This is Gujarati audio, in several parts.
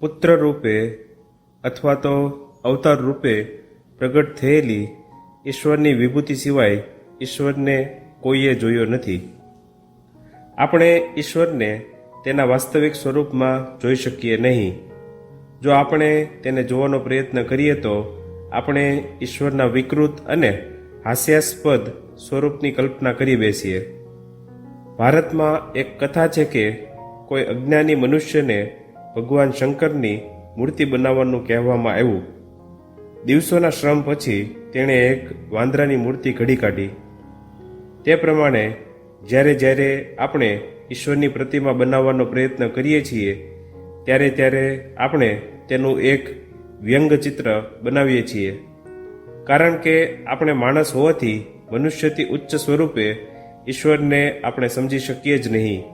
પુત્ર રૂપે અથવા તો અવતાર રૂપે પ્રગટ થયેલી ઈશ્વરની વિભૂતિ સિવાય ઈશ્વરને કોઈએ જોયો નથી. આપણે ઈશ્વરને તેના વાસ્તવિક સ્વરૂપમાં જોઈ શકીએ નહીં. જો આપણે તેને જોવાનો પ્રયત્ન કરીએ તો આપણે ઈશ્વરના વિકૃત અને હાસ્યાસ્પદ સ્વરૂપની કલ્પના કરી બેસીએ. ભારતમાં એક કથા છે કે કોઈ અજ્ઞાની મનુષ્યને ભગવાન શંકરની મૂર્તિ બનાવવાનું કહેવામાં આવ્યું. દિવસોના શ્રમ પછી તેણે એક વાંદરાની મૂર્તિ ઘડી કાઢી. તે પ્રમાણે જ્યારે જ્યારે આપણે ઈશ્વરની પ્રતિમા બનાવવાનો પ્રયત્ન કરીએ છીએ, ત્યારે ત્યારે આપણે તેનું એક વ્યંગચિત્ર બનાવીએ છીએ. કારણ કે આપણે માણસ હોવાથી મનુષ્યથી ઉચ્ચ સ્વરૂપે ઈશ્વરને આપણે સમજી શકીએ જ નહીં.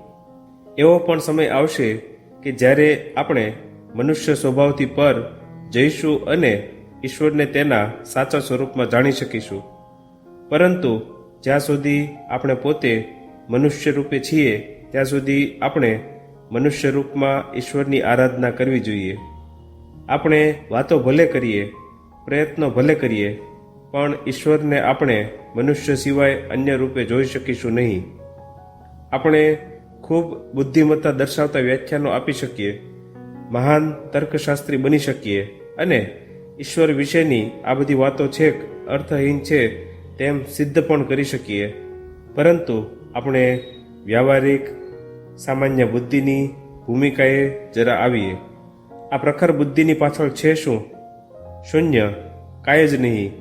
એવો પણ સમય આવશે કે જ્યારે આપણે મનુષ્ય સ્વભાવથી પર જઈશું અને ઈશ્વરને તેના સાચા સ્વરૂપમાં જાણી શકીશું. પરંતુ જ્યાં સુધી આપણે પોતે મનુષ્ય રૂપે છીએ, ત્યાં સુધી આપણે મનુષ્ય રૂપમાં ઈશ્વરની આરાધના કરવી જોઈએ. આપણે વાતો ભલે કરીએ, પ્રયત્નો ભલે કરીએ, પણ ઈશ્વરને આપણે મનુષ્ય સિવાય અન્ય રૂપે જોઈ શકીશું નહીં. આપણે ખૂબ બુદ્ધિમત્તા દર્શાવતા વ્યાખ્યાનો આપી શકીએ. મહાન તર્કશાસ્ત્રી બની શકીએ. અને ઈશ્વર વિશેની આ બધી વાતો છેક અર્થહીન છે તેમ સિદ્ધ પણ કરી શકીએ. પરંતુ આપણે વ્યાવહારિક સામાન્ય બુદ્ધિની ભૂમિકાએ જરા આવીએ. આ પ્રખર બુદ્ધિની પાછળ છે શું? શૂન્ય, કાંઈ જ નહીં,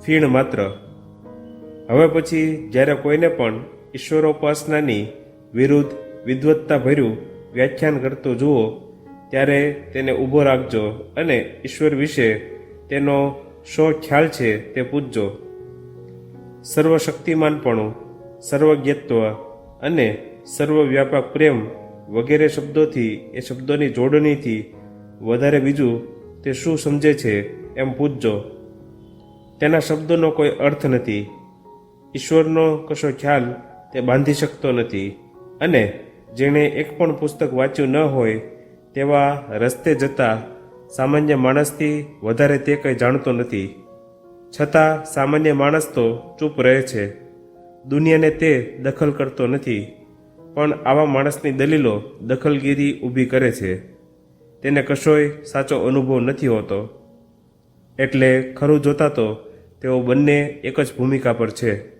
ફીણ માત્ર. હવે પછી જ્યારે કોઈને પણ ઈશ્વરોપાસનાની વિરુદ્ધ વિદ્વત્તા ભર્યું વ્યાખ્યાન કરતો જુઓ, ત્યારે તેને ઊભો રાખજો અને ઈશ્વર વિશે તેનો શો ખ્યાલ છે તે પૂછજો. સર્વશક્તિમાનપણું, સર્વજ્ઞત્વ અને સર્વવ્યાપક પ્રેમ વગેરે શબ્દોથી, એ શબ્દોની જોડણીથી વધારે બીજું તે શું સમજે છે એમ પૂછજો. તેના શબ્દોનો કોઈ અર્થ નથી. ઈશ્વરનો કશો ખ્યાલ તે બાંધી શકતો નથી અને જેણે એક પણ પુસ્તક વાંચ્યું ન હોય, તેવા રસ્તે જતા સામાન્ય માણસથી વધારે તે કંઈ જાણતો નથી. છતાં સામાન્ય માણસ તો ચૂપ રહે છે. દુનિયાને તે દખલ કરતો નથી, પણ આવા માણસની દલીલો દખલગીરી ઊભી કરે છે. તેને કશોય સાચો અનુભવ નથી હોતો. એટલે ખરું જોતા તો તેઓ બંને એક જ ભૂમિકા પર છે.